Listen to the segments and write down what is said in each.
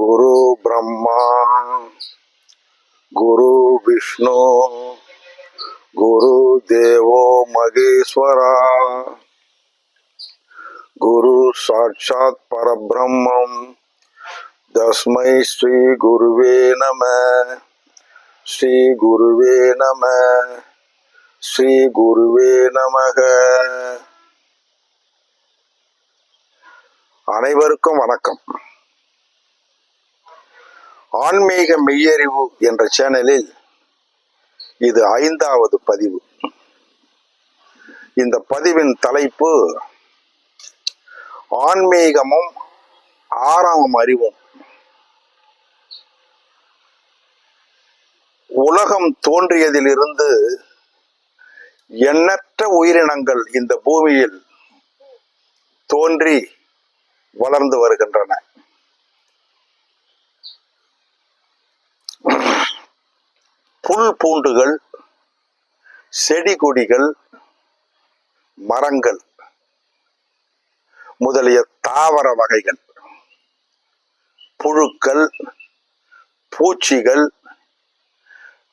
குரு பிரம்மா குரு விஷ்ணு குரு தேவோ மகேஸ்வரா குரு சாட்சாத் பரபிரம்மம் தஸ்மை ஸ்ரீ குருவே நம ஸ்ரீ குருவே நம ஸ்ரீ குருவே நமக. அனைவருக்கும் வணக்கம். ஆன்மீக மெய்யறிவு என்ற சேனலில் இது ஐந்தாவது பதிவு. இந்த பதிவின் தலைப்பு ஆன்மீகமும் ஆறாம் அறிவும். உலகம் தோன்றியதிலிருந்து எண்ணற்ற உயிரினங்கள் இந்த பூமியில் தோன்றி வளர்ந்து வருகின்றன. புல் பூண்டுகள் செடி கொடிகள் மரங்கள் முதலிய தாவர வகைகள். புழுக்கள் பூச்சிகள்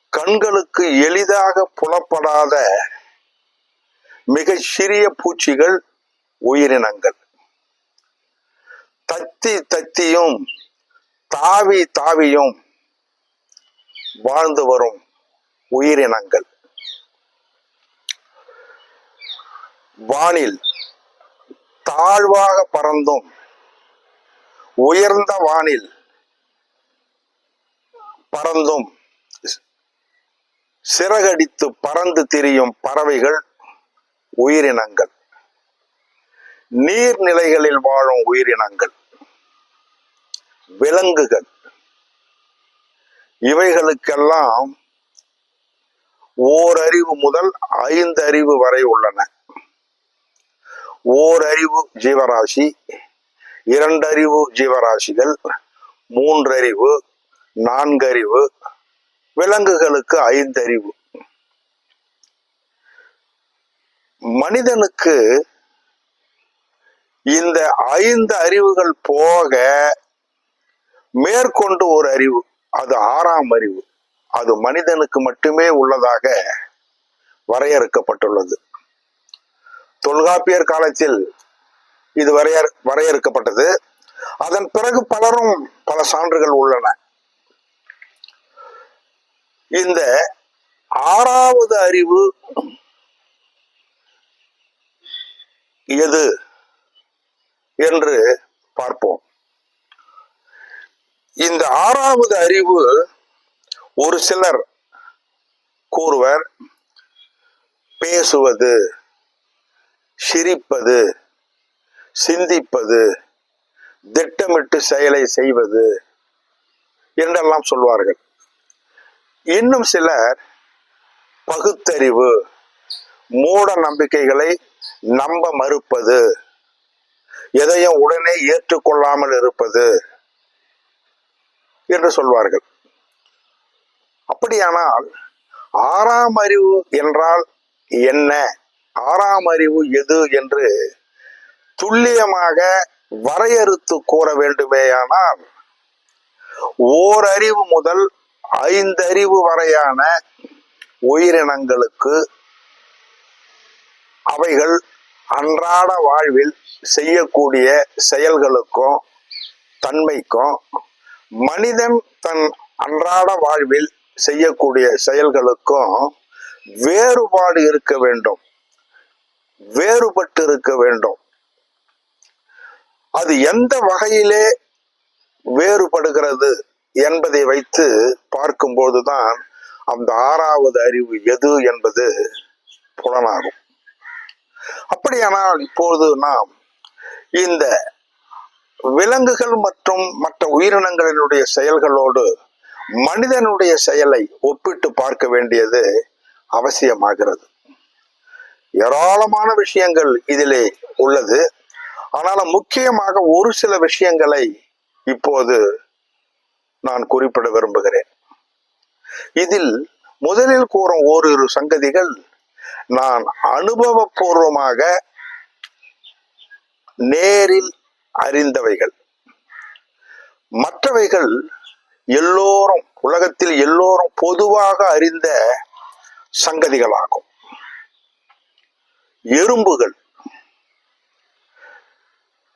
கண்களுக்கு எளிதாக புலப்படாத மிக சிறிய பூச்சிகள் உயிரினங்கள். தத்தி தத்தியும் தாவி தாவியும் வாழ்ந்து வரும் உயிரினங்கள். வானில் தாழ்வாக பறந்தும் உயர்ந்த வானில் பறந்தும் சிறகடித்து பறந்து திரியும் பறவைகள் உயிரினங்கள். நீர்நிலைகளில் வாழும் உயிரினங்கள் விலங்குகள். இவைகளுக்கெல்லாம் ஓரறிவு முதல் ஐந்து அறிவு வரை உள்ளன. ஓரறிவு ஜீவராசி இரண்டறிவு ஜீவராசிகள் மூன்றறிவு நான்கறிவு விலங்குகளுக்கு ஐந்தறிவு. மனிதனுக்கு இந்த ஐந்து அறிவுகள் போக மேற்கொண்டு ஒரு அறிவு அது ஆறாம் அறிவு. அது மனிதனுக்கு மட்டுமே உள்ளதாக வரையறுக்கப்பட்டுள்ளது. தொல்காப்பியர் காலத்தில் இது வரையறு வரையறுக்கப்பட்டது. அதன் பிறகு பலரும் பல சான்றுகள் உள்ளன. இந்த ஆறாவது அறிவு எது என்று பார்ப்போம். இந்த ஆறாவது அறிவு ஒரு சிலர் கூறுவர் பேசுவது சிரிப்பது சிந்திப்பது திட்டமிட்டு செயலை செய்வது என்றெல்லாம் சொல்வார்கள். இன்னும் சிலர் பகுத்தறிவு மூட நம்பிக்கைகளை நம்ப மறுப்பது எதையும் உடனே ஏற்றுக்கொள்ளாமல் இருப்பது என்று சொல்வார்கள். அப்படியானால் ஆறாம் அறிவு என்றால் என்ன? ஆறாம் அறிவு எது என்று துல்லியமாக வரையறுத்து கூற வேண்டுமேயானால் ஓரறிவு முதல் ஐந்தறிவு வரையான உயிரினங்களுக்கு அவைகள் அன்றாட வாழ்வில் செய்யக்கூடிய செயல்களுக்கும் தன்மைக்கும் மனிதன் தன் அன்றாட வாழ்வில் செய்யக்கூடிய செயல்களுக்கும் வேறுபாடு இருக்க வேண்டும். வேறுபட்டு இருக்க வேண்டும். அது எந்த வகையிலே வேறுபடுகிறது என்பதை வைத்து பார்க்கும்போதுதான் அந்த ஆறாவது அறிவு எது என்பது புலனாகும். அப்படியானால் இப்போது நாம் இந்த விலங்குகள் மற்றும் மற்ற உயிரினங்களினுடைய செயல்களோடு மனிதனுடைய செயலை ஒப்பிட்டு பார்க்க வேண்டியது அவசியமாகிறது. ஏராளமான விஷயங்கள் இதிலே உள்ளது. ஆனாலும் முக்கியமாக ஒரு சில விஷயங்களை இப்போது நான் குறிப்பிட விரும்புகிறேன். இதில் முதலில் கூறும் ஓரிரு சங்கதிகள் நான் அனுபவபூர்வமாக நேரில் அறிந்தவைகள். மற்றவைகள் எல்லோரும் உலகத்தில் எல்லோரும் பொதுவாக அறிந்த சங்கதிகளாகும். எறும்புகள்.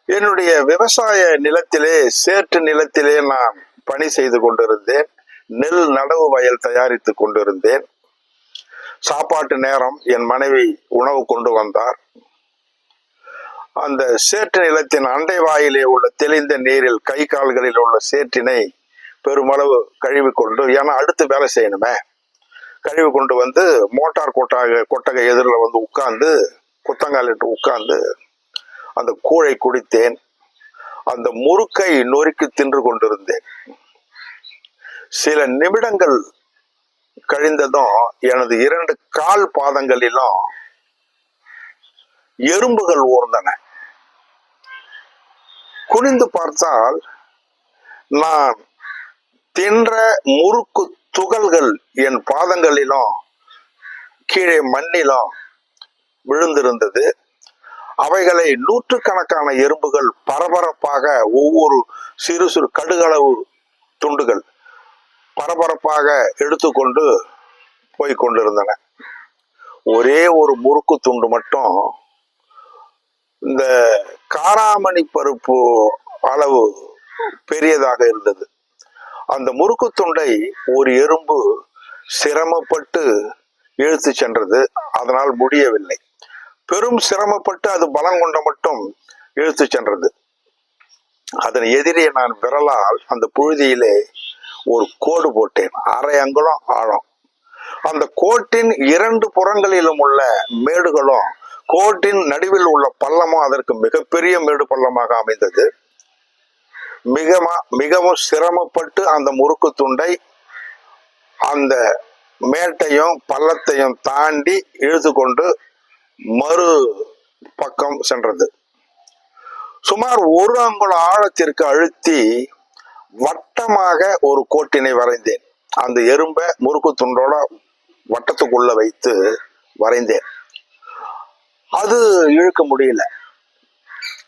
என்னுடைய விவசாய நிலத்திலே சேற்று நிலத்திலே நான் பணி செய்து கொண்டிருந்தேன். நெல் நடவு வயல் தயாரித்துக் கொண்டிருந்தேன். சாப்பாட்டு நேரம் என் மனைவி உணவு கொண்டு வந்தார். அந்த சேற்று நிலத்தின் அண்டை வாயிலே உள்ள தெளிந்த நீரில் கை கால்களில் உள்ள சேற்றினை பெருமளவு கழுவி கொண்டு ஏன்னா அடுத்து வேலை செய்யணுமே. கழுவி கொண்டு வந்து மோட்டார் கொட்டாக கொட்டகை எதிரில் வந்து உட்கார்ந்து குத்தங்காலிட்டு உட்கார்ந்து அந்த கூழை குடித்தேன். அந்த முறுக்கை நொறுக்கி தின்று கொண்டிருந்தேன். சில நிமிடங்கள் கழிந்ததும் எனது இரண்டு கால் பாதங்களிலும் எறும்புகள் ஊர்ந்தன. குனிந்து பார்த்தால் நான் தின்ற முறுக்கு துகள்கள் என் பாதங்களிலும் கீழே மண்ணிலும் விழுந்திருந்தது. அவைகளை நூற்றுக்கணக்கான எறும்புகள் பரபரப்பாக ஒவ்வொரு சிறு சிறு கடுகளவு துண்டுகள் பரபரப்பாக எடுத்துக்கொண்டு போய் கொண்டிருந்தன. ஒரே ஒரு முறுக்கு துண்டு மட்டும் இந்த காராமணி பருப்பு அளவு பெரியதாக இருந்தது. அந்த முறுக்கு துண்டை ஒரு எறும்பு சிரமப்பட்டு இழுத்து சென்றது. அதனால் முடியவில்லை. பெரும் சிரமப்பட்டு அது பலம் கொண்ட மட்டும் இழுத்து சென்றது. அதன் எதிரே நான் விரலால் அந்த புழுதியிலே ஒரு கோடு போட்டேன். அரை அங்குலம் ஆழம். அந்த கோட்டின் இரண்டு புறங்களிலும் உள்ள மேடுகளும் கோட்டின் நடுவில் உள்ள பள்ளமும் அதற்கு மிகப்பெரிய மேடு பள்ளமாக அமைந்தது. மிக மிகவும் சிரமப்பட்டு அந்த முறுக்கு துண்டை அந்த மேட்டையும் பள்ளத்தையும் தாண்டி இழுத்து கொண்டு மறு பக்கம் சென்றது. சுமார் ஒரு அங்குல ஆழத்திற்கு அழுத்தி வட்டமாக ஒரு கோட்டினை வரைந்தேன். அந்த எறும்பை முறுக்கு துண்டோட வட்டத்துக்குள்ள வைத்து வரைந்தேன். அது இழுக்க முடியல.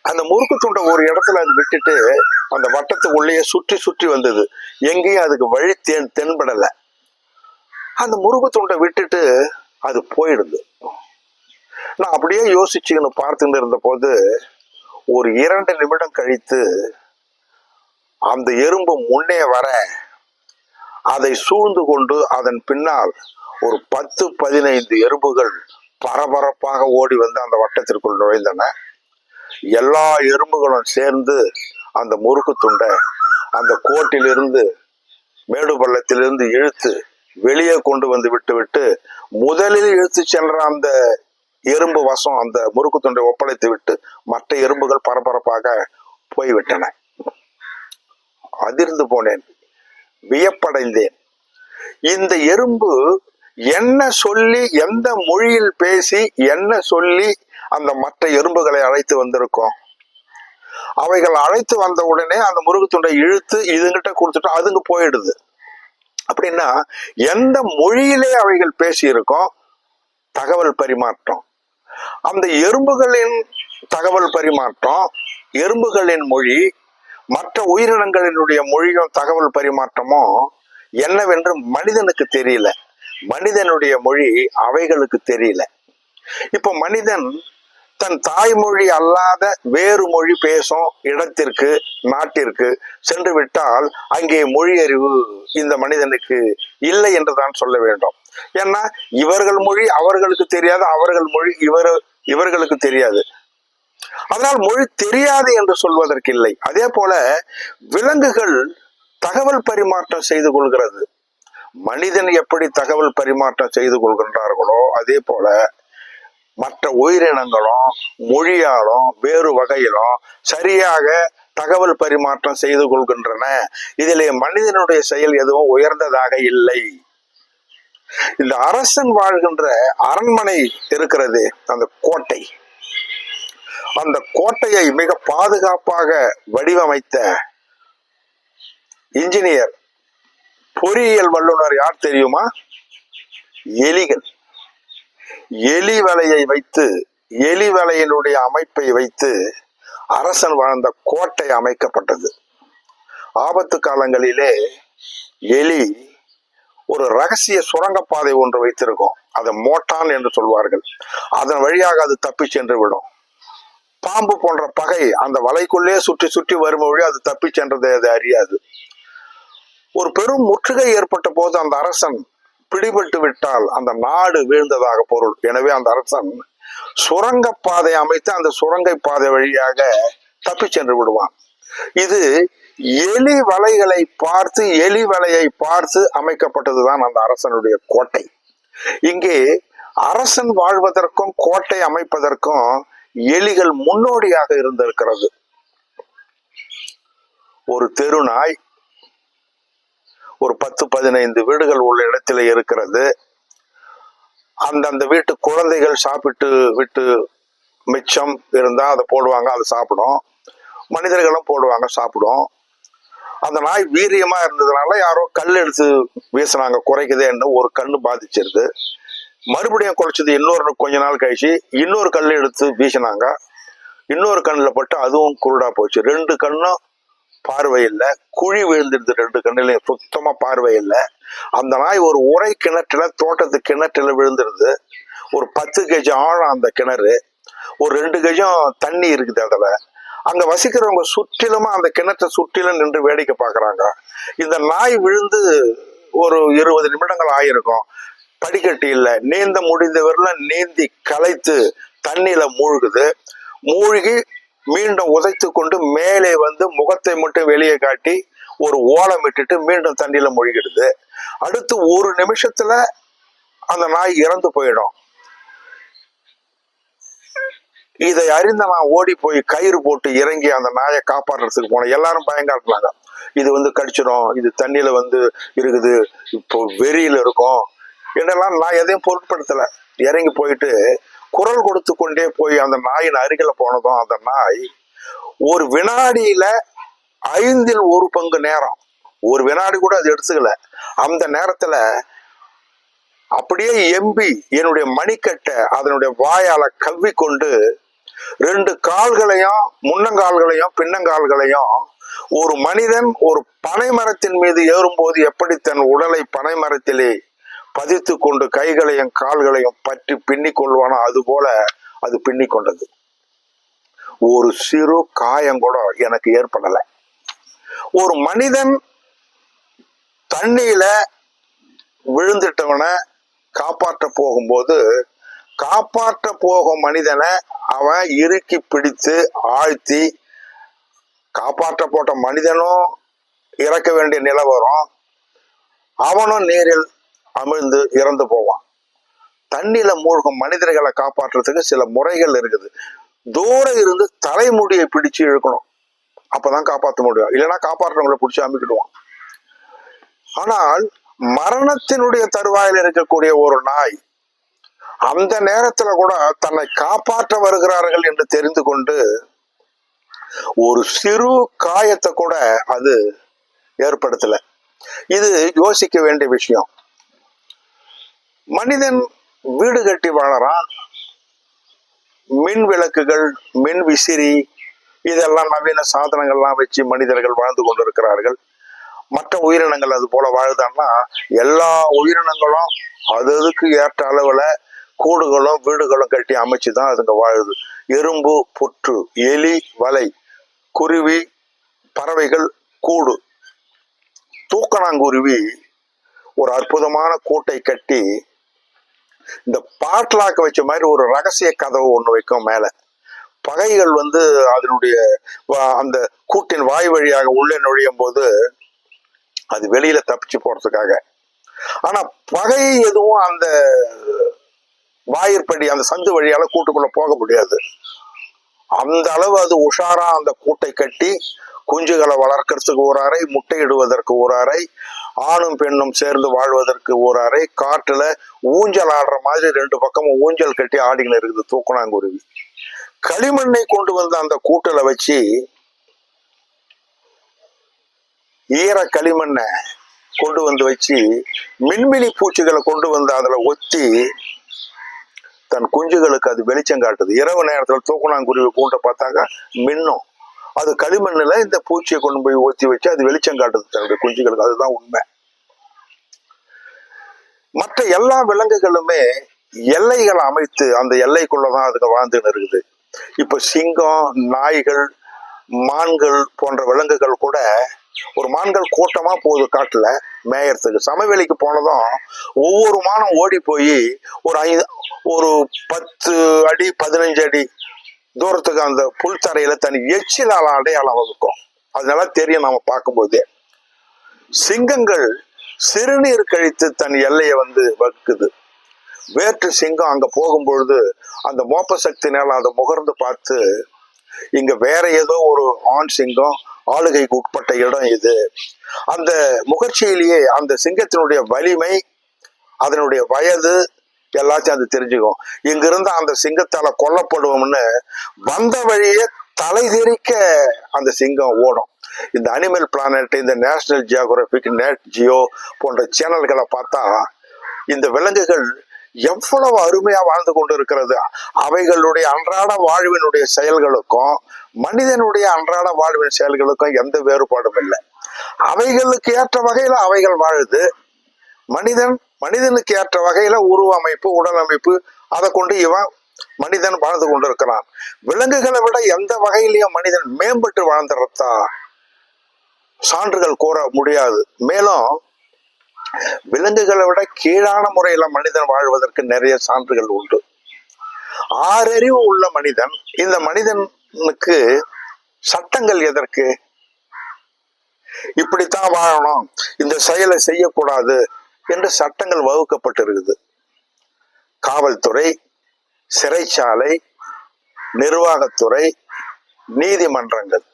அந்த முறுக்கு துண்டை ஒரு இடத்துல அது விட்டுட்டு அந்த வட்டத்துக்குள்ளேயே சுற்றி சுற்றி வந்தது. எங்கேயும் அதுக்கு வழி தென் தென்படலை. அந்த முருகு துண்டை விட்டுட்டு அது போயிடுது. நான் அப்படியே யோசிச்சுன்னு பார்த்துட்டு இருந்த போது ஒரு இரண்டு நிமிடம் கழித்து அந்த எறும்பு முன்னே வர அதை சூழ்ந்து கொண்டு அதன் பின்னால் ஒரு பத்து பதினைந்து எறும்புகள் பரபரப்பாக ஓடி வந்து அந்த வட்டத்திற்குள் நுழைந்தன. எல்லா எறும்புகளும் சேர்ந்து அந்த முறுக்கு துண்டை அந்த கோட்டிலிருந்து மேடு பள்ளத்திலிருந்து இழுத்து வெளியே கொண்டு வந்து விட்டு விட்டு முதலில் இழுத்து சென்ற அந்த எறும்பு வசம் அந்த முறுக்கு துண்டை ஒப்படைத்து விட்டு மற்ற எறும்புகள் பரபரப்பாக போய்விட்டன. அதிர்ந்து போனேன் வியப்படைந்தேன். இந்த எறும்பு என்ன சொல்லி எந்த மொழியில் பேசி என்ன சொல்லி அந்த மற்ற எறும்புகளை அழைத்து வந்திருக்கோம்? அவைகள் அழைத்து வந்த உடனே அந்த முருகு துண்டை இழுத்து இதுங்கிட்ட கொடுத்துட்டு அதுங்க போயிடுது. அப்படின்னா எந்த மொழியிலே அவைகள் பேசியிருக்கோம் தகவல் பரிமாற்றம். அந்த எறும்புகளின் தகவல் பரிமாற்றம் எறும்புகளின் மொழி மற்ற உயிரினங்களினுடைய மொழியும் தகவல் பரிமாற்றமும் என்னவென்று மனிதனுக்கு தெரியல. மனிதனுடைய மொழி அவைகளுக்கு தெரியல. இப்போ மனிதன் தன் தாய்மொழி அல்லாத வேறு மொழி பேசும் இடத்திற்கு நாட்டிற்கு சென்று விட்டால் அங்கே மொழியறிவு இந்த மனிதனுக்கு இல்லை என்று தான் சொல்ல வேண்டும். ஏன்னா இவர்கள் மொழி அவர்களுக்கு தெரியாது அவர்கள் மொழி இவர் இவர்களுக்கு தெரியாது. அதனால் மொழி தெரியாது என்று சொல்வதற்கு இல்லை. அதே போல விலங்குகள் தகவல் பரிமாற்றம் செய்து கொள்கிறது. மனிதன் எப்படி தகவல் பரிமாற்றம் செய்து கொள்கின்றார்களோ அதே போல மற்ற உயிரினங்களும் மொழியாலும் வேறு வகையிலும் சரியாக தகவல் பரிமாற்றம் செய்து கொள்கின்றன. இதிலே மனிதனுடைய செயல் எதுவும் உயர்ந்ததாக இல்லை. இந்த அரசன் வாழ்கின்ற அரண்மனை இருக்கிறது அந்த கோட்டை. அந்த கோட்டையை மிக பாதுகாப்பாக வடிவமைத்த இன்ஜினியர் பொறியியல் வல்லுநர் யார் தெரியுமா? எலிகள். எலி வலையை வைத்து எலி வலையினுடைய அமைப்பை வைத்து அரசன் வாழ்ந்த கோட்டை அமைக்கப்பட்டது. ஆபத்து காலங்களிலே எலி ஒரு ரகசிய சுரங்கப்பாதை ஒன்று வைத்திருக்கும். அதை மோட்டான் என்று சொல்வார்கள். அதன் வழியாக அது தப்பி சென்று விடும். பாம்பு போன்ற பகை அந்த வலைக்குள்ளே சுற்றி சுற்றி வரும் வழி அது தப்பி சென்றதை அது அறியாது. ஒரு பெரும் முற்றுகை ஏற்பட்ட போது அந்த அரசன் பிடிபட்டு விட்டால் அந்த நாடு வீழ்ந்ததாக பொருள். எனவே அந்த அரசன் சுரங்கப்பாதை அமைத்து அந்த சுரங்கை பாதை வழியாக தப்பி சென்று விடுவான். இது எலி வலைகளை பார்த்து எலி வலையை பார்த்து அமைக்கப்பட்டதுதான் அந்த அரசனுடைய கோட்டை. இங்கே அரசன் வாழ்வதற்கும் கோட்டை அமைப்பதற்கும் எலிகள் முன்னோடியாக இருந்திருக்கிறது. ஒரு தெருநாய் ஒரு பத்து பதினைந்து வீடுகள் உள்ள இடத்துல இருக்கிறது. அந்தந்த வீட்டு குழந்தைகள் சாப்பிட்டு விட்டு மிச்சம் இருந்தால் அதை போடுவாங்க அதை சாப்பிடும். மனிதர்களும் போடுவாங்க சாப்பிடும். அந்த நாய் வீரியமா இருந்ததுனால யாரோ கல் எடுத்து வீசினாங்க குறைக்குதேன்னு ஒரு கண்ணு பாதிச்சிருது. மறுபடியும் குறைச்சது இன்னொரு கொஞ்ச நாள் கழிச்சு இன்னொரு கல் எடுத்து வீசினாங்க. இன்னொரு கண்ணில் பட்டு அதுவும் குருடா போச்சு. ரெண்டு கண்ணும் பார்வை இல்லை. குழி விழுந்துருது ரெண்டு கண்ணிலையும் சுத்தமா பார்வை இல்லை. அந்த நாய் ஒரு உரை கிணற்றுல தோட்டத்து கிணற்றுல விழுந்துருது. ஒரு பத்து கஜம் ஆழம் அந்த கிணறு. ஒரு ரெண்டு கஜம் தண்ணி இருக்குது அதில். அங்கே வசிக்கிறவங்க சுற்றிலுமா அந்த கிணற்றை சுற்றிலும் நின்று வேடிக்கை பார்க்குறாங்க. இந்த நாய் விழுந்து ஒரு இருபது நிமிடங்கள் ஆயிருக்கும். படிக்கட்டு இல்லை. நீந்த முடிந்தவரில் நீந்தி களைத்து தண்ணியில் மூழ்குது. மூழ்கி மீண்டும் உதைத்து கொண்டு மேலே வந்து முகத்தை மட்டும் வெளியே காட்டி ஒரு ஓலம் விட்டுட்டு மீண்டும் தண்ணியில மூழ்கிடுது. அடுத்து ஒரு நிமிஷத்துல அந்த நாய் இறந்து போயிடும். இதை அறிந்த நான் ஓடி போய் கயிறு போட்டு இறங்கி அந்த நாயை காப்பாற்றுறதுக்கு போனேன். எல்லாரும் பயங்காட்டினாங்க இது வந்து கடிச்சிடும் இது தண்ணியில வந்து இருக்குது இப்போ வெறியில இருக்கும். என்னெல்லாம் நான் எதையும் பொருட்படுத்தலை. இறங்கி போயிட்டு குரல் கொடுத்து கொண்டே போய் அந்த நாயின் அருகில போனதும் அந்த நாய் ஒரு வினாடியில ஐந்தில் ஒரு பங்கு நேரம். ஒரு வினாடி கூட அது எடுத்துக்கல. அந்த நேரத்துல அப்படியே எம்பி என்னுடைய மணிக்கட்டை அதனுடைய வாயால கவ்வி கொண்டு ரெண்டு கால்களையும் முன்னங்கால்களையும் பின்னங்கால்களையும் ஒரு மனிதன் ஒரு பனை மரத்தின் மீது ஏறும்போது எப்படி தன் உடலை பனை மரத்திலே பதித்து கொண்டு கைகளையும் கால்களையும் பற்றி பின்னி கொள்வானோ? அது போல அது பின்னி கொண்டது. ஒரு சிறு காயம் கூட எனக்கு ஏற்படலை. ஒரு மனிதன் தண்ணியில விழுந்துட்டவனை காப்பாற்ற போகும்போது காப்பாற்ற போகும் மனிதனை அவன் இறுக்கி பிடித்து ஆழ்த்தி காப்பாற்ற போட்ட மனிதனும் இறக்க வேண்டிய நிலை வரும். அவனும் நீரில் அமிழ்ந்து இறந்து போவான். தண்ணியில மூழ்கும் மனிதர்களை காப்பாற்றுறதுக்கு சில முறைகள் இருக்குது. தூரம் இருந்து தலைமுடியை பிடிச்சு இழுக்கணும். அப்பதான் காப்பாற்ற முடியும். இல்லைன்னா காப்பாற்றுறவங்களை பிடிச்சி அமுக்கிடுவான். ஆனால் மரணத்தினுடைய தருவாயில் இருக்கக்கூடிய ஒரு நாய் அந்த நேரத்துல கூட தன்னை காப்பாற்ற வருகிறார்கள் என்று தெரிந்து கொண்டு ஒரு சிறு காயத்தை கூட அது ஏற்படுத்தல. இது யோசிக்க வேண்டிய விஷயம். மனிதன் வீடு கட்டி வாழறான். மின் விளக்குகள் மின் விசிறி இதெல்லாம் நவீன சாதனங்கள்லாம் வச்சு மனிதர்கள் வாழ்ந்து கொண்டிருக்கிறார்கள். மற்ற உயிரினங்கள் அது போல வாழுதான்னா எல்லா உயிரினங்களும் அது அதுக்கு ஏற்ற அளவுல கூடுகளும் வீடுகளும் கட்டி அமைச்சு தான் அதுங்க வாழுது. எறும்பு புற்று எலி வலை குருவி பறவைகள் கூடு. தூக்கணாங்குருவி ஒரு அற்புதமான கூட்டை கட்டி இந்த பாட்லாக்க வச்ச மாதிரி ஒரு ரகசிய கதவு ஒன்று வைக்கும் மேல. பகைகள் வந்து அதனுடைய அந்த கூட்டின் வாய் வழியாக உள்ளே நுழையும் போது அது வெளியில தப்பிச்சு போறதுக்காக. ஆனா பகை எதுவும் அந்த வாயிற்படி அந்த சந்து வழியால கூட்டுக்குள்ள போக முடியாது. அந்த அளவு அது உஷாரா அந்த கூட்டை கட்டி குஞ்சுகளை வளர்க்கறதுக்கு ஒரு அறை முட்டையிடுவதற்கு ஒரு அறை ஆணும் பெண்ணும் சேர்ந்து வாழ்வதற்கு ஒரு அறை காட்டுல ஊஞ்சல் ஆடுற மாதிரி ரெண்டு பக்கமும் ஊஞ்சல் கட்டி ஆடிகள் இருக்குது தூக்குனாங்குருவி. களிமண்ணை கொண்டு வந்து அந்த கூட்டலை வச்சு ஈர களிமண்ணை கொண்டு வந்து வச்சு மின்மினி பூச்சிகளை கொண்டு வந்து அதுல ஒத்தி தன் குஞ்சுகளுக்கு அது வெளிச்சம் காட்டுது. இரவு நேரத்தில் தூக்குனாங்குருவி கூண்டை பார்த்தாக்கா மின்னும். அது களிமண்ணில் இந்த பூச்சியை கொண்டு போய் ஊற்றி வச்சு அது வெளிச்சம் காட்டுது தன்னுடைய குஞ்சுகளுக்கு. அதுதான் உண்மை. மற்ற எல்லா விலங்குகளுமே எல்லைகளை அமைத்து அந்த எல்லைக்குள்ளதான் அதுங்க வாழ்ந்துன்னு இருக்குது. இப்ப சிங்கம் நாய்கள் மான்கள் போன்ற விலங்குகள் கூட ஒரு மான்கள் கூட்டமா போகுது காட்டுல மேயறதுக்கு. சமவெளிக்கு போனதும் ஒவ்வொரு மானம் ஓடி போய் ஒரு ஐந்து ஒரு பத்து அடி பதினஞ்சு அடி தூரத்துக்கு அந்த புல்தரையில தனி எச்சிலால் அடையாளம் வகுக்கும். அதனால தெரியும் நாம பார்க்கும்போதே. சிங்கங்கள் சிறுநீர் கழித்து தன் எல்லையை வந்து வகுக்குது. வேற்று சிங்கம் அங்க போகும்பொழுது அந்த மோப்ப சக்தினால அதை முகர்ந்து பார்த்து இங்க வேற ஏதோ ஒரு ஆண் சிங்கம் ஆளுகைக்கு உட்பட்ட இடம் இது. அந்த முகர்ச்சியிலேயே அந்த சிங்கத்தினுடைய வலிமை அதனுடைய வயது எல்லாத்தையும் அது தெரிஞ்சுக்கும். இங்கிருந்து அந்த சிங்கத்தால கொல்லப்படுவோம்னு வந்த வழியே தலை தெரிக்க அந்த சிங்கம் ஓடும். இந்த அனிமல் பிளானட் இந்த நேஷனல் ஜியோகிராபிக் நெட் ஜியோ போன்ற சேனல்களை பார்த்தா இந்த விலங்குகள் எவ்வளவு அருமையா வாழ்ந்து கொண்டு இருக்கிறது அவைகளுடைய அன்றாட வாழ்வினுடைய செயல்களுக்கும் மனிதனுடைய அன்றாட வாழ்வின் செயல்களுக்கும் எந்த வேறுபாடும் இல்லை. அவைகளுக்கு ஏற்ற வகையில் அவைகள் வாழுது. மனிதன் மனிதனுக்கு ஏற்ற வகையில உருவ அமைப்பு உடல் அமைப்பு அதை கொண்டு இவன் மனிதன் வாழ்ந்து கொண்டிருக்கிறான். விலங்குகளை விட எந்த வகையிலையும் மனிதன் மேம்பட்டு வாழ்ந்துறதா சான்றுகள் கூற முடியாது. மேலும் விலங்குகளை விட கீழான முறையில மனிதன் வாழ்வதற்கு நிறைய சான்றுகள் உண்டு. ஆறறிவு உள்ள மனிதன் இந்த மனிதனுக்கு சட்டங்கள் எதற்கு? இப்படித்தான் வாழணும். இந்த செயலை செய்யக்கூடாது. என்று சட்டங்கள் வகுக்கப்பட்டிருக்குது. காவல்துறை சிறைச்சாலை நிர்வாகத்துறை நீதிமன்றங்கள்.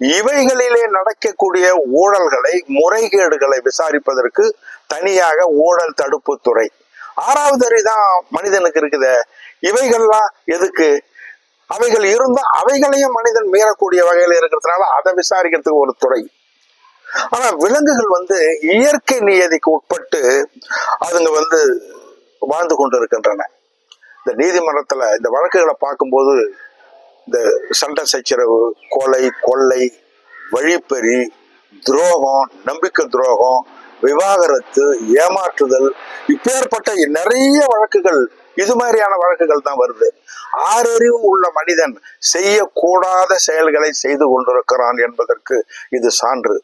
இவைகளிலே நடக்கக்கூடிய ஊழல்களை முறைகேடுகளை விசாரிப்பதற்கு தனியாக ஊழல் தடுப்பு துறை. ஆறாவது அறிவு தான் மனிதனுக்கு இருக்குது. இவைகள்லாம் எதுக்கு? அவைகள் இருந்தால் அவைகளையும் மனிதன் மீறக்கூடிய வகையில் இருக்கிறதுனால அதை விசாரிக்கிறதுக்கு ஒரு துறை. ஆனா விலங்குகள் வந்து இயற்கை நியதிக்கு உட்பட்டு அதுங்க வந்து வாழ்ந்து கொண்டு இருக்கின்றன இந்த நீதிமன்றத்துல இந்த வழக்குகளை பார்க்கும்போது இந்த சண்டை சச்சரவு கொலை கொள்ளை வழிப்பறி துரோகம் நம்பிக்கை துரோகம் விவாகரத்து ஏமாற்றுதல் இப்பேற்பட்ட நிறைய வழக்குகள் இது மாதிரியான வழக்குகள் தான் வருது. ஆறறிவு உள்ள மனிதன் செய்யக்கூடாத செயல்களை செய்து கொண்டிருக்கிறான் என்பதற்கு இது சான்று.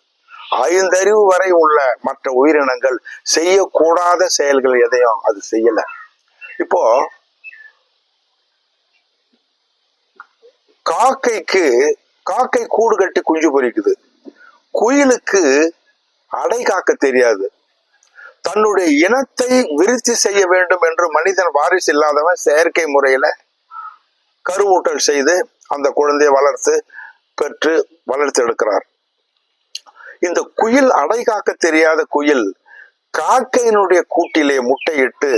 ஐந்தறிவு வரை உள்ள மற்ற உயிரினங்கள் செய்யக்கூடாத செயல்கள் எதையும் அது செய்யல. இப்போ காக்கைக்கு காக்கை கூடு கட்டி குஞ்சு பொறிக்குது. குயிலுக்கு அடை காக்க தெரியாது. தன்னுடைய இனத்தை விருத்தி செய்ய வேண்டும் என்று மனிதன் வாரிசு இல்லாதவன் செயற்கை முறையில கருவூட்டல் செய்து அந்த குழந்தையை வளர்த்து பெற்று வளர்த்து எடுக்கிறார். இந்த குயில் அடை காக்க தெரியாத குயில் காக்கையினுடைய கூட்டிலே முட்டையிட்டு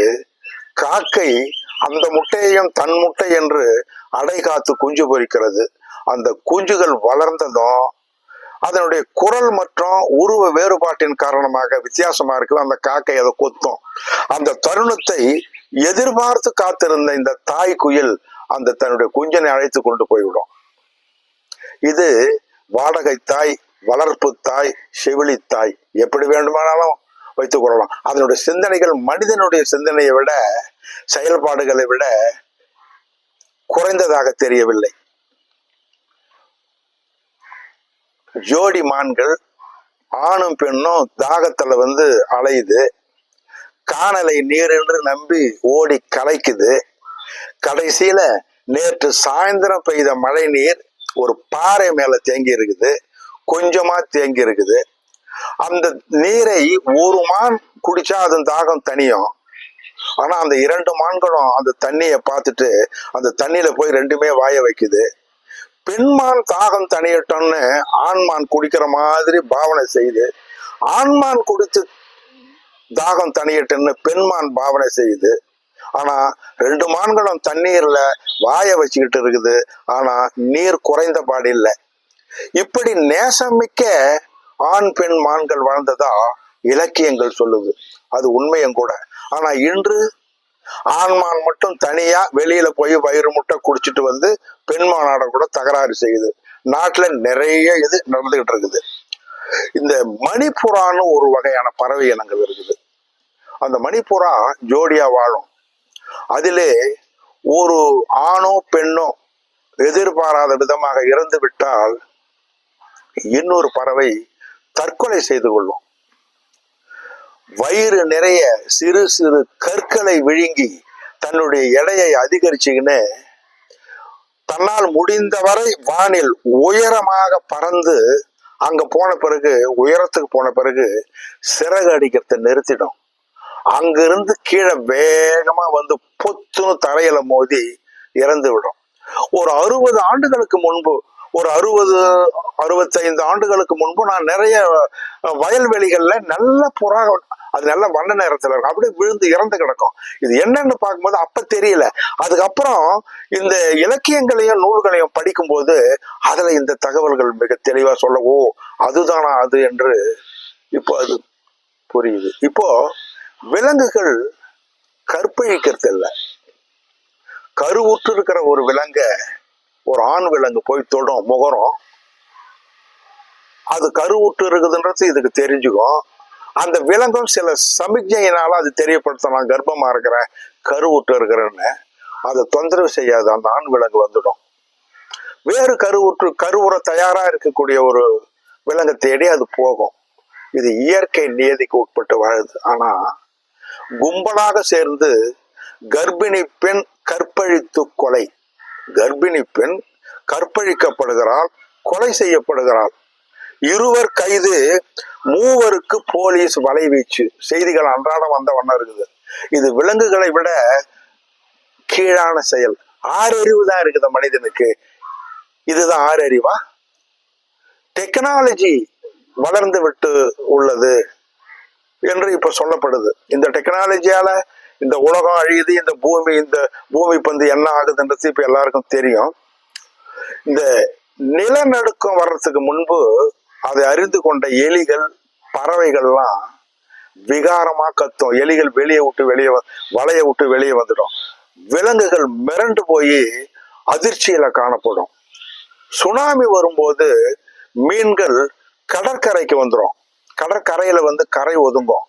காக்கை அந்த முட்டையையும் தன் முட்டை என்று அடை காத்து குஞ்சு பொரிக்கிறது அந்த குஞ்சுகள் வளர்ந்ததும் அதனுடைய குரல் மற்றும் உருவ வேறுபாட்டின் காரணமாக வித்தியாசமா இருக்கு அந்த காக்கை அதை கொத்தும். அந்த தருணத்தை எதிர்பார்த்து காத்திருந்த இந்த தாய் குயில் அந்த தன்னுடைய குஞ்சனை அழைத்து கொண்டு போய்விடும். இது வாடகை தாய் வளர்ப்பு தாய் செவிலி தாய். எப்படி வேண்டுமானாலும் வைத்துக் கொள்ளலாம். அதனுடைய சிந்தனைகள் மனிதனுடைய சிந்தனையை விட செயல்பாடுகளை விட குறைந்ததாக தெரியவில்லை. ஜோடி மான்கள் ஆணும் பெண்ணும் தாகத்துல வந்து அலையுது. காணலை நீர் என்று நம்பி ஓடி கலைக்குது. கடைசியில நேற்று சாயந்தரம் பெய்த மழை நீர் ஒரு பாறை மேல தேங்கி இருக்குது. கொஞ்சமா தேங்கி இருக்குது. அந்த நீரை ஒரு மான் குடிச்சா அதன் தாகம் தனியும். ஆனா அந்த இரண்டு மான்களும் அந்த தண்ணியை பார்த்துட்டு அந்த தண்ணியில போய் ரெண்டுமே வாய வைக்குது. பெண்மான் தாகம் தனியட்டோன்னு ஆண்மான் குடிக்கிற மாதிரி பாவனை செய்யுது. ஆண்மான் குடித்து தாகம் தனியட்டுன்னு பெண்மான் பாவனை செய்யுது. ஆனா ரெண்டு மான்களும் தண்ணீர்ல வாய வச்சுக்கிட்டு இருக்குது. ஆனா நீர் குறைந்த பாடு இல்லை. இப்படி நேசமிக்க ஆண் பெண் மான்கள் வாழ்ந்ததா இலக்கியங்கள் சொல்லுது. அது உண்மையும் கூட. ஆனா இன்று ஆண்மான் மட்டும் தனியா வெளியில போய் வயிறு முட்டை குடிச்சிட்டு வந்து பெண்மானாட கூட தகராறு செய்யுது. நாட்டுல நிறைய இது நடந்துகிட்டு இருக்குது. இந்த மணிப்புறான்னு ஒரு வகையான பறவை இனங்கள் இருக்குது. அந்த மணிப்புறா ஜோடியா வாழும். அதிலே ஒரு ஆணோ பெண்ணோ எதிர்பாராத விதமாக இறந்து விட்டால் இன்னொரு பறவை தற்கொலை செய்து கொள்ளும். வயிறு நிறைய சிறு சிறு கற்களை விழுங்கி தன்னுடைய எடையை அதிகரிச்சுக்கின்னு தன்னால் முடிந்தவரை வானில் உயரமாக பறந்து அங்க போன பிறகு உயரத்துக்கு போன பிறகு சிறகு அடிக்கிறத நிறுத்திடும். அங்கிருந்து கீழே வேகமா வந்து பொத்துன்னு தரையில மோதி இறந்து விடும் ஒரு அறுபது ஆண்டுகளுக்கு முன்பு ஒரு அறுபது அறுபத்தைந்து ஆண்டுகளுக்கு முன்பு நான் நிறைய வயல்வெளிகளில் வயல்வெளிகள்ல நல்ல புறா அது நல்ல வண்ண நேரத்துல இருக்கும். அப்படியே விழுந்து இறந்து கிடக்கும். இது என்னன்னு பார்க்கும்போது அப்ப தெரியல. அதுக்கப்புறம் இந்த இலக்கியங்களையும் நூல்களையும் படிக்கும்போது அதுல இந்த தகவல்கள் மிக தெளிவா சொல்லவோ அதுதானா அது? என்று இப்போ அது புரியுது. இப்போ விலங்குகள் கற்பழிக்கிறது இல்லை. கருவுற்று இருக்கிற ஒரு விலங்கை ஒரு ஆண் விலங்கு போய் தொடும் முகரம். அது கருவுற்று இருக்குதுன்றது இதுக்கு தெரிஞ்சுக்கும் அந்த விலங்கும் சில சமிக்ஞையினால அது தெரியப்படுத்தும். நான் கர்ப்பமா இருக்கிறேன் கருவுற்று இருக்கிறேன்னு. அதை தொந்தரவு செய்யாது அந்த ஆண் விலங்கு வந்துடும். வேறு கருவுற்று கருவுற தயாரா இருக்கக்கூடிய ஒரு விலங்கை தேடி அது போகும். இது இயற்கை நியதிக்கு உட்பட்டு வாழுது ஆனா கும்பலாக சேர்ந்து கர்ப்பிணி பெண் கற்பழித்து கொலை. கர்ப்பிணி பெண் கற்பழிக்கப்படுகிறாள் கொலை செய்யப்படுகிறாள். இருவர் கைது மூவருக்கு போலீஸ் வலைவீச்சு. செய்திகள் அன்றாடம் வந்த வண்ணம் இருக்குது. இது விலங்குகளை விட கீழான செயல். ஆறறிவு தான் இருக்குது மனிதனுக்கு. இதுதான் ஆறறிவா? டெக்னாலஜி வளர்ந்து விட்டு உள்ளது என்று இப்ப சொல்லப்படுது. இந்த டெக்னாலஜியால இந்த உலகம் அழியுது இந்த பூமி இந்த பூமி பந்து என்ன ஆகுதுன்றது இப்ப எல்லாருக்கும் தெரியும். இந்த நிலநடுக்கம் வர்றதுக்கு முன்பு அதை அறிந்து கொண்ட எலிகள் பறவைகள்லாம் விகாரமா கத்தும். எலிகள் வெளியே விட்டு வெளியே வ- வலைய விட்டு வெளியே வந்துடும். விலங்குகள் மிரண்டு போய் அதிர்ச்சியில காணப்படும். சுனாமி வரும்போது மீன்கள் கடற்கரைக்கு வந்துடும் கடற்கரையில வந்து கரை ஒதுங்கும்.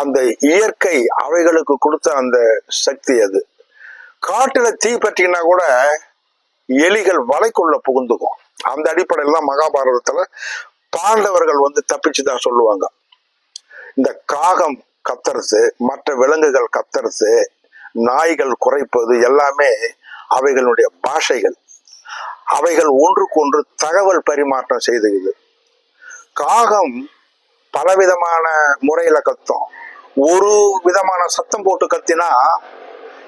அந்த இயற்கை அவைகளுக்கு கொடுத்த அந்த சக்தி அது. காட்டுல தீ பற்றினா கூட எலிகள் வலைக்குள்ள புகுந்துக்கும். அந்த அடிப்படையில் தான் மகாபாரதத்துல பாண்டவர்கள் வந்து தப்பிச்சு தான் சொல்லுவாங்க. இந்த காகம் கத்துறது மற்ற விலங்குகள் கத்துறது நாய்கள் குறைப்பது எல்லாமே அவைகளுடைய பாஷைகள். அவைகள் ஒன்றுக்கொன்று தகவல் பரிமாற்றம் செய்துக்குது காகம் பலவிதமான முறையில கத்தும். ஒரு விதமான சத்தம் போட்டு கத்தினா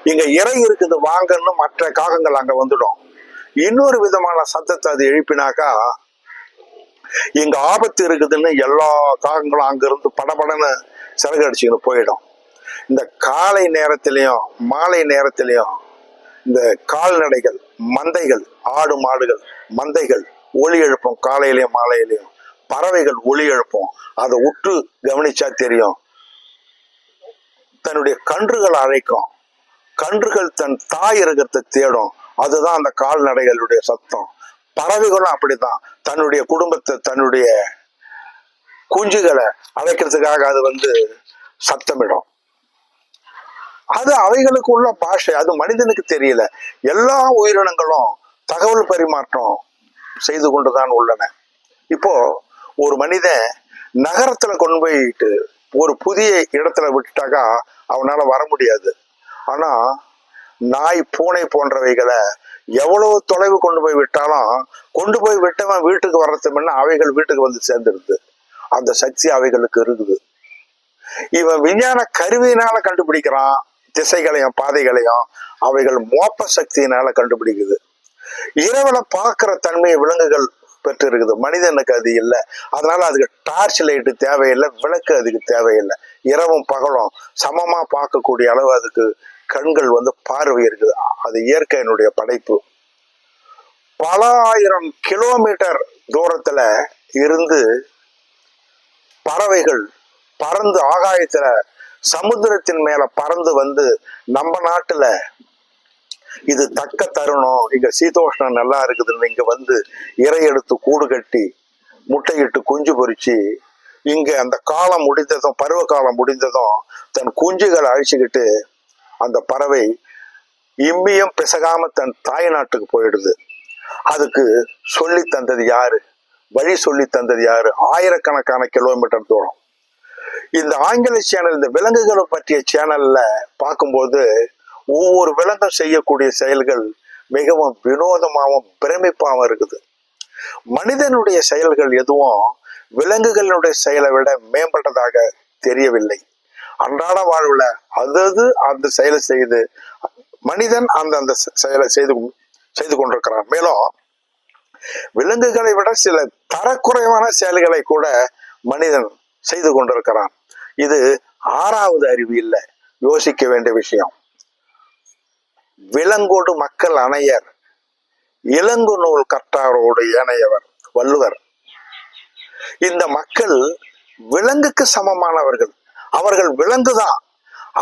இங்க இறை இருக்குது வாங்கன்னு மற்ற காகங்கள் அங்க வந்துடும். இன்னொரு விதமான சத்தத்தை அது எழுப்பினாக்கா இங்க ஆபத்து இருக்குதுன்னு எல்லா காகங்களும் அங்கிருந்து படபடன்னு சிறகு போயிடும். இந்த காலை நேரத்திலையும் மாலை நேரத்திலையும் இந்த கால்நடைகள் மந்தைகள் ஆடு மாடுகள் மந்தைகள் ஒளி எழுப்பும் காலையிலையும் மாலையிலையும் பறவைகள் ஒளி எழுப்பும். அதை உற்று கவனிச்சா தெரியும். தன்னுடைய கன்றுகள் அழைக்கும் கன்றுகள் தன் தாய் இருக்கிறத தேடும். அதுதான் அந்த கால்நடைகளுடைய சத்தம். பறவைகளும் அப்படித்தான். தன்னுடைய குடும்பத்தை தன்னுடைய குஞ்சுகளை அழைக்கிறதுக்காக அது வந்து சத்தமிடும். அது அவைகளுக்கு உள்ள பாஷை. அது மனிதனுக்கு தெரியல. எல்லா உயிரினங்களும் தகவல் பரிமாற்றம் செய்து கொண்டுதான் உள்ளன. இப்போ ஒரு மனிதன் நகரத்துல கொண்டு போயிட்டு ஒரு புதிய இடத்துல விட்டுட்டாக்கா அவனால வர முடியாது. ஆனா நாய் பூனை போன்றவைகளை எவ்வளவு தொலைவு கொண்டு போய் விட்டாலும் கொண்டு போய் விட்டவன் வீட்டுக்கு வர்றது முன்ன அவைகள் வீட்டுக்கு வந்து சேர்ந்துருது. அந்த சக்தி அவைகளுக்கு இருக்குது. இவன் விஞ்ஞான கருவியினால கண்டுபிடிக்கிறான் திசைகளையும் பாதைகளையும் அவைகள் மோப்ப சக்தியினால கண்டுபிடிக்குது. இரவுல பார்க்கிற தன்மையை விலங்குகள் பெற்று இருக்குது மனிதனுக்கு அது இல்லை. அதனால அதுக்கு டார்ச் லைட்டு தேவையில்லை விளக்கு அதுக்கு தேவையில்லை. இரவும் பகலும் சமமா பார்க்கக்கூடிய அளவு அதுக்கு கண்கள் வந்து பார்வை இருக்குது. அது இயற்கையினுடைய படைப்பு. பல ஆயிரம் கிலோமீட்டர் தூரத்துல இருந்து பறவைகள் பறந்து ஆகாயத்துல சமுத்திரத்தின் மேல பறந்து வந்து நம்ம நாட்டுல இது தக்க தருணம். இங்க சீதோஷ்ணம் நல்லா இருக்குதுன்னு இங்க வந்து இறை எடுத்து கூடு கட்டி முட்டையிட்டு குஞ்சு பொறிச்சு இங்க அந்த காலம் முடிந்ததும் பருவ காலம் முடிந்ததும் தன் குஞ்சுகளை அழிச்சுக்கிட்டு அந்த பறவை இம்மியும் பிசகாம தன் தாய் நாட்டுக்கு போயிடுது. அதுக்கு சொல்லி தந்தது யாரு? வழி சொல்லி தந்தது யாரு? ஆயிரக்கணக்கான கிலோமீட்டர் தூரம். இந்த ஆங்கில சேனல் இந்த விலங்குகளை பற்றிய சேனல்ல பார்க்கும்போது ஒவ்வொரு விலங்கும் செய்யக்கூடிய செயல்கள் மிகவும் வினோதமாகவும் பிரமிப்பாகவும் இருக்குது. மனிதனுடைய செயல்கள் எதுவும் விலங்குகளுடைய செயலை விட மேம்பட்டதாக தெரியவில்லை. அன்றாட வாழ்வுல அதது அந்த செயலை செய்து மனிதன் அந்த அந்த செயலை செய்து செய்து கொண்டிருக்கிறான். மேலும் விலங்குகளை விட சில தரக்குறைவான செயல்களை கூட மனிதன் செய்து கொண்டிருக்கிறான். இது ஆறாவது அறிவு இல்லை. யோசிக்க வேண்டிய விஷயம். விலங்கோடு மக்கள் அணையர். இளங்கு நூல் கற்றாரோடு ஏனையவர் வள்ளுவர். இந்த மக்கள் விலங்குக்கு சமமானவர்கள். அவர்கள் விலங்குதான்.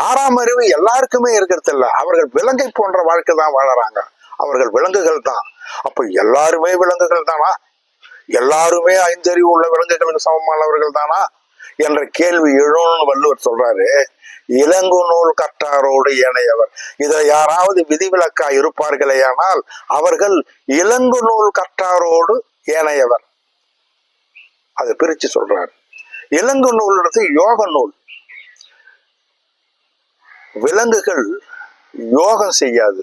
ஆறாம் அறிவு எல்லாருக்குமே இருக்கிறது இல்ல அவர்கள் விலங்கை போன்ற வாழ்க்கை தான் வாழறாங்க. அவர்கள் விலங்குகள் தான் அப்ப எல்லாருமே விலங்குகள் தானா எல்லாருமே ஐந்தறிவு உள்ள விலங்குகளுக்கு சமமானவர்கள் தானா என்ற கேள்வி எழும்னு வள்ளுவர் சொல்றாரு. இளங்கு நூல் கற்றாரோடு ஏனையவர். இதுல யாராவது விதிவிலக்கா இருப்பார்களேயானால் அவர்கள் இளங்கு நூல் கற்றாரோடு ஏனையவர். அதை பிரிச்சு சொல்றாரு. இலங்கு நூல்ன்றது யோக நூல். விலங்குகள் யோகம் செய்யாது.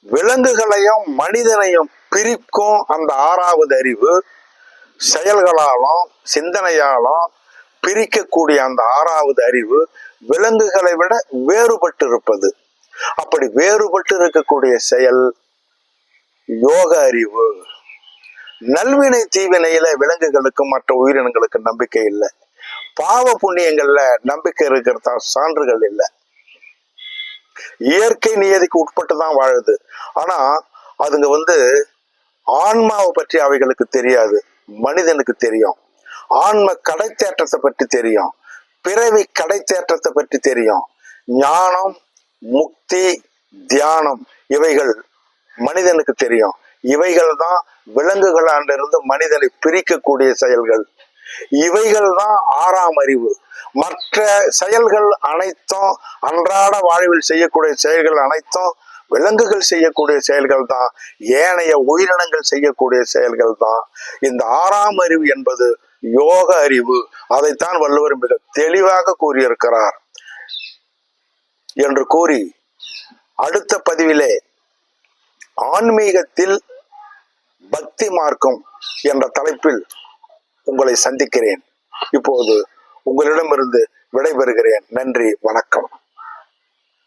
விலங்குகளையும் மனிதனையும் பிரிக்கும் அந்த ஆறாவது அறிவு செயல்களாலும் சிந்தனையாலும் பிரிக்கக்கூடிய அந்த ஆறாவது அறிவு விலங்குகளை விட வேறுபட்டு இருப்பது அப்படி வேறுபட்டு இருக்கக்கூடிய செயல் யோக அறிவு. நல்வினை தீவினையில விலங்குகளுக்கு மற்ற உயிரினங்களுக்கு நம்பிக்கை இல்லை. பாவ புண்ணியங்கள்ல நம்பிக்கை இருக்கிறதா சான்றுகள் இல்லை. இயற்கை நியதிக்கு உட்பட்டு தான் வாழுது. ஆனா அதுங்க வந்து ஆன்மாவை பற்றி அவைகளுக்கு தெரியாது. மனிதனுக்கு தெரியும். ஆன்ம கடைத்தேற்றத்தை பற்றி தெரியும். பிறவி கடைத்தேற்றத்தை பற்றி தெரியும். ஞானம் முக்தி தியானம் இவைகள் மனிதனுக்கு தெரியும். இவைகள் தான் விலங்குகளாண்டிருந்து மனிதனை பிரிக்கக்கூடிய செயல்கள். இவைகள் தான் ஆறாம் அறிவு. மற்ற செயல்கள் அனைத்தும் அன்றாட வாழ்வில் செய்யக்கூடிய செயல்கள் அனைத்தும் விலங்குகள் செய்யக்கூடிய செயல்கள் தான் ஏனைய உயிரினங்கள் செய்யக்கூடிய செயல்கள் தான் இந்த ஆறாம் அறிவு என்பது யோக அறிவு. அதைத்தான் வள்ளுவர் மிக தெளிவாக கூறியிருக்கிறார் என்று கூறி அடுத்த பதிவிலே ஆன்மீகத்தில் பக்தி மார்க்கம் என்ற தலைப்பில் உங்களை சந்திக்கிறேன். இப்போது உங்களிடமிருந்து விடைபெறுகிறேன். நன்றி வணக்கம்.